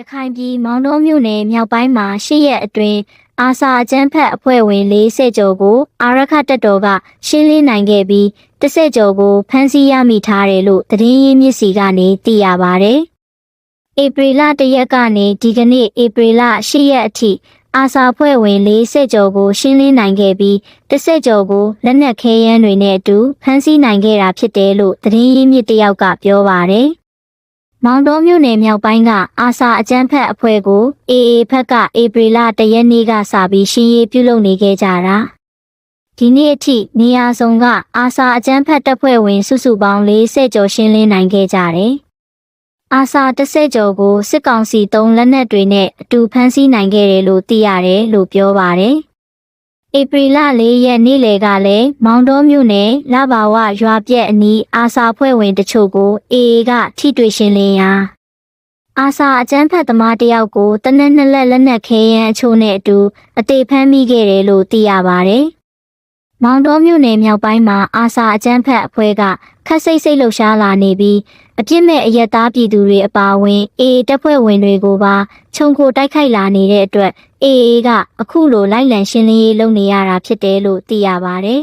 ရခိုင်ပြည်မောင်တော်မြို့နယ်မြောက်ပိုင်းမှာရှစ်ရက်အတွင်းအာစာအကျန်းဖက်အဖွဲ့ဝင်40ကျော်ကိုအာရခတပ်တော်ကရှင်းလင်းနိုင်ခဲ့ပြီး30ကျော်ကိုဖမ်းဆီးရမိထားတယ်လို့သတင်းရင်းမြစ်စီကနေသိရပါဗျ။ဧပြီလ1ရက်ကနေဒီကနေ့ဧပြီလ10ရက်အထိအာစာဖွဲ့ဝင်40ကျော်ကိုရှင်းလင်းနိုင်ခဲ့ပြီး30ကျော်ကိုလက်နက်ခဲယမ်းတွေနဲ့အတူဖမ်းဆီးနိုင်ခဲ့တာဖြစ်တယ်လို့သတင်းရင်းမြစ်တယောက်ကပြောပါတယ်။ မောင်တော်မြို့နယ်မြောက်ပိုင်းကအာစာအကျန်းဖက်အဖွဲ့ကို AA ဖက်ကဧပြီလတရက်နေ့ကစပြီးရှင်းရေးပြုလုပ်နေခဲ့ကြတာဒီနေ့အထိနေရာစုံကအာစာအကျန်းဖက်တပ်ဖွဲ့ဝင် စုစုပေါင်း40ကျော်ရှင်းလင်းနိုင်ခဲ့ကြတယ်အာစာ30ကျော်ကိုစစ်ကောင်စီတုံးလက်နက်တွေနဲ့အတူဖမ်းဆီးနိုင်ခဲ့တယ်လို့သိရတယ်လို့ပြောပါတယ် ဧပြီလ၄ရက်နေ့လယ်ကလည်းမောင်တော်မြို့နယ်လဘာဝရွာပြက်အနီးအာစာဖွဲ့ဝင်တချို့ကို AA ကထိတွေ့ရှင်းလင်းရာအာစာအကျန်းဖက်သမားတယောက်ကိုတနက်နှစ်လက်လက်နက်ခဲယမ်းအချို့နဲ့အတူအသေးဖမ်းမိခဲ့တယ်လို့သိရပါတယ်။ မောင်တော်မြို့နယ်မြောက်ပိုင်းမှာအာစာအကျန်းဖက်အဖွဲ့ကခက်စိတ်စိတ်လှုပ်ရှားလာနေပြီးအပြစ်မဲ့အရက်သားပြည်သူတွေအပါအဝင် AA တပ်ဖွဲ့ဝင်တွေကိုပါခြုံခိုတိုက်ခိုက်လာနေတဲ့အတွက် AA ကအခုလိုလိုက်လံရှင်းလင်းရေးလုပ်နေရတာဖြစ်တယ်လို့သိရပါတယ်